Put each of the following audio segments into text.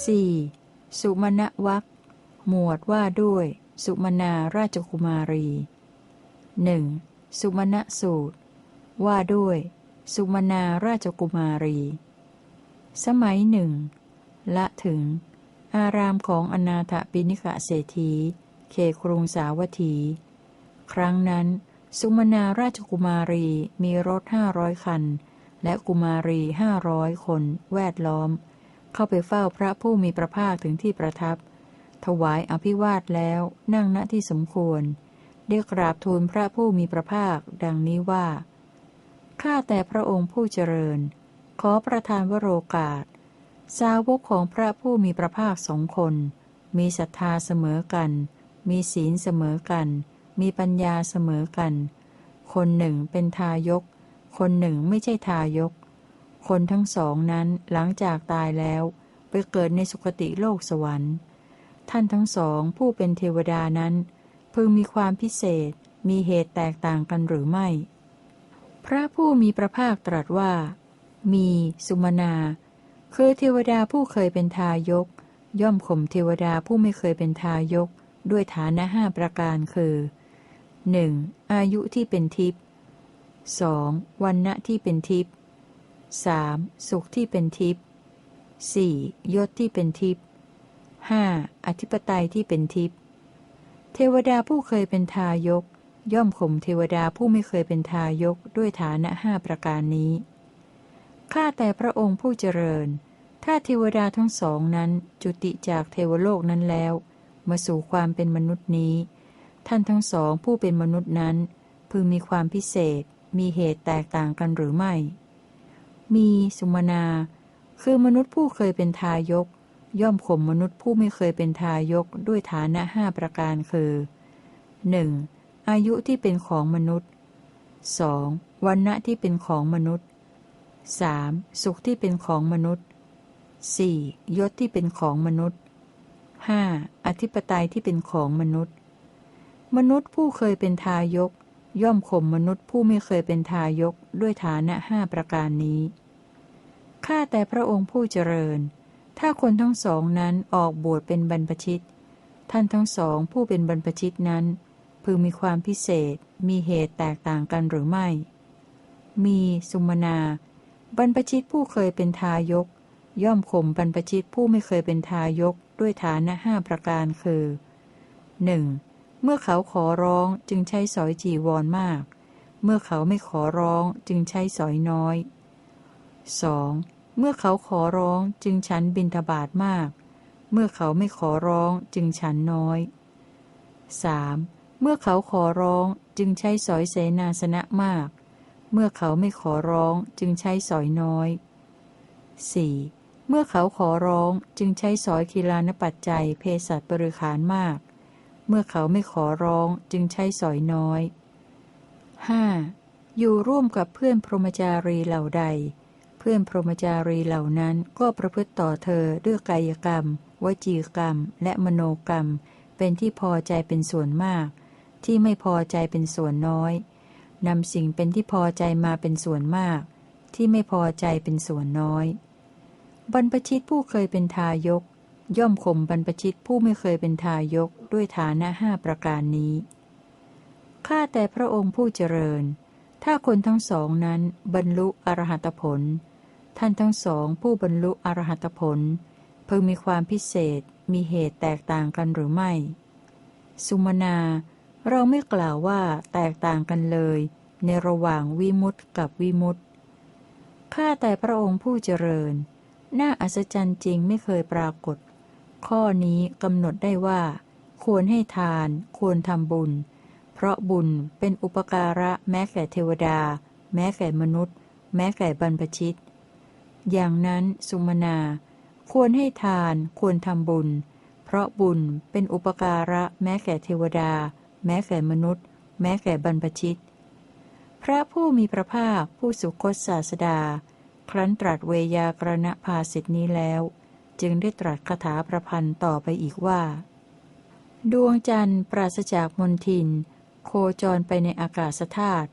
4. สุมาณวัคหมวดว่าด้วย สุมาณาราชกุมารีหนึ่งสุมาณสูตร ว่าด้วย สุมาณาราชกุมารี สมัยหนึ่ง ละถึง อารามของอนาถปิณิกะเศรษฐีเขครุงสาวัตถี ครั้งนั้น สุมาณาราชกุมารีมีรถห้าร้อยคัน และกุมารีห้าร้อยคนแวดล้อม เข้าไปเฝ้าพระผู้มีพระภาคถึงที่ประทับ ถวายอภิวาทแล้วนั่งณที่สมควรได้กราบทูลพระผู้มีพระภาค ดังนี้ว่า ข้าแต่พระองค์ผู้เจริญ ขอประทานวโรกาส สาวกของพระผู้มีพระภาคสองคน มีศรัทธาเสมอกัน มีศีลเสมอกัน มีปัญญาเสมอกัน คนหนึ่งเป็นทายก คนหนึ่งไม่ใช่ทายก คนทั้งสองนั้นหลังจากตายแล้วไปเกิดในสุคติโลกสวรรค์ ท่านทั้งสองผู้เป็นเทวดานั้นพึงมีความพิเศษมีเหตุแตกต่างกันหรือไม่ พระผู้มีพระภาคตรัสว่า มีสุมนาคือเทวดาผู้เคยเป็นทายก ย่อมข่มเทวดาผู้ไม่เคยเป็นทายก ด้วยฐานะห้าประการคือ 1. อายุที่เป็นทิพย์ 2. วันณะที่เป็นทิพย์ 3. สุขที่เป็นทิพย์ 4. ยศที่เป็นทิพย์ 5. อธิปไตยที่เป็นทิพย์ เทวดาผู้เคยเป็นทายก ย่อมข่มเทวดาผู้ไม่เคยเป็นทายกด้วยฐานะห้าประการนี้ ข้าแต่พระองค์ผู้เจริญ ถ้าเทวดาทั้งสองนั้นจุติจากเทวโลกนั้นแล้ว มาสู่ความเป็นมนุษย์นี้ ท่านทั้งสองผู้เป็นมนุษย์นั้น พึงมีความพิเศษ มีเหตุแตกต่างกันหรือไม่ มีสุมนา คือมนุษย์ผู้เคยเป็นทายก ย่อมข่มมนุษย์ผู้ไม่เคยเป็นทายกด้วยฐานะห้าประการคือ 1. อายุที่เป็นของมนุษย์ 2. วันณะที่เป็นของมนุษย์ 3. สุขที่เป็นของมนุษย์ 4. ยศที่เป็นของมนุษย์ 5. อธิปไตยที่เป็นของมนุษย์ มนุษย์ผู้เคยเป็นทายก ย่อมข่มมนุษย์ผู้ไม่เคยเป็นทายกด้วยฐานะห้าประการนี้ ข้าแต่พระองค์ผู้เจริญ ถ้าคนทั้งสองนั้นออกบวชเป็นบรรพชิต ท่านทั้งสองผู้เป็นบรรพชิตนั้น พึงมีความพิเศษ มีเหตุแตกต่างกันหรือไม่ มีสุมนา บรรพชิตผู้เคยเป็นทายก ย่อมข่มบรรพชิตผู้ไม่เคยเป็นทายกด้วยฐานะห้าประการคือ 1. เมื่อเขาขอร้องจึงใช้สอยจีวรมาก เมื่อเขาไม่ขอร้องจึงใช้สอยน้อย 2. เมื่อเขาขอร้องจึงฉันบินทบาทมาก เมื่อเขาไม่ขอร้องจึงฉันน้อย 3. เมื่อเขาขอร้องจึงใช้สอยเสนาสนะมาก เมื่อเขาไม่ขอร้องจึงใช้สอยน้อย 4. เมื่อเขาขอร้องจึงใช้สอยคีลานปัจจัยเพศัตบริขารมาก เมื่อเขาไม่ขอร้องจึงใช้สอยน้อย 5. อยู่ร่วมกับเพื่อนพรหมจารีเหล่าใด เพื่อนพรหมจารีเหล่านั้นก็ประพฤติต่อเธอด้วยกายกรรม วจีกรรม และมโนกรรม เป็นที่พอใจเป็นส่วนมาก ที่ไม่พอใจเป็นส่วนน้อยนำสิ่งเป็นที่พอใจมาเป็นส่วนมาก ที่ไม่พอใจเป็นส่วนน้อย บรรพชิตผู้เคยเป็นทายก ย่อมข่มบรรพชิตผู้ไม่เคยเป็นทายกด้วยฐานะห้าประการนี้ข้าแต่พระองค์ผู้เจริญ ถ้าคนทั้งสองนั้นบรรลุอรหัตผล ท่านทั้งสองผู้บรรลุอรหัตผลเพิ่งมีความพิเศษมีเหตุแตกต่างกันหรือไม่ สุมนา เราไม่กล่าวว่าแตกต่างกันเลย ในระหว่างวิมุตต์กับวิมุตต์ข้าแต่พระองค์ผู้เจริญ น่าอัศจรรย์จริงไม่เคยปรากฏ ข้อนี้กำหนดได้ว่า ควรให้ทาน ควรทำบุญ เพราะบุญเป็นอุปการะแม้แก่เทวดา แม้แก่มนุษย์ แม้แก่บรรพชิต อย่างนั้นสุมนา ควรให้ทานควรทำบุญ เพราะบุญเป็นอุปการะแม้แก่เทวดา แม้แก่มนุษย์ แม้แก่บรรพชิต พระผู้มีพระภาคผู้สุคตศาสดา ครั้นตรัสเวยากรณภาสิทธินี้แล้ว จึงได้ตรัสคาถาประพันธ์ต่อไปอีกว่า ดวงจันทร์ปราศจากมนทิน โคจรไปในอากาศธาตุ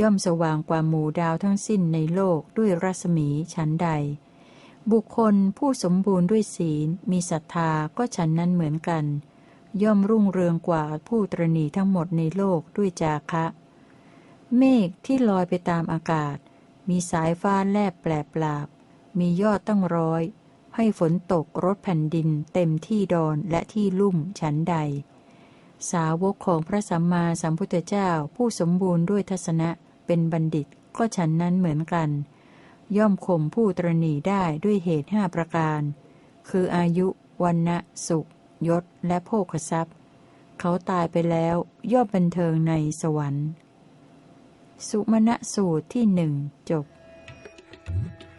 ย่อมสว่างกว่าหมู่ดาวทั้งสิ้นในโลกด้วยรัศมีชั้นใด บุคคลผู้สมบูรณ์ด้วยศีลมีศรัทธาก็ฉันนั้นเหมือนกัน ย่อมรุ่งเรืองกว่าผู้ตรณีทั้งหมดในโลกด้วยจาคะ เมฆที่ลอยไปตามอากาศ มีสายฟ้าแลบแปลปลาบ มียอดตั้งร้อย ให้ฝนตกรถแผ่นดินเต็มที่ดอนและที่ลุ่มฉันใด สาวกของพระสัมมาสัมพุทธเจ้าผู้สมบูรณ์ด้วยทัศนะเป็นบัณฑิตก็ฉันนั้นเหมือนกัน ย่อมข่มผู้ตรณีได้ด้วยเหตุห้าประการ คืออายุวันนะสุข ยศ และโภคทรัพย์ เขาตายไปแล้วย่อมบันเทิงในสวรรค์ สุมาณสูตรที่หนึ่งจบ「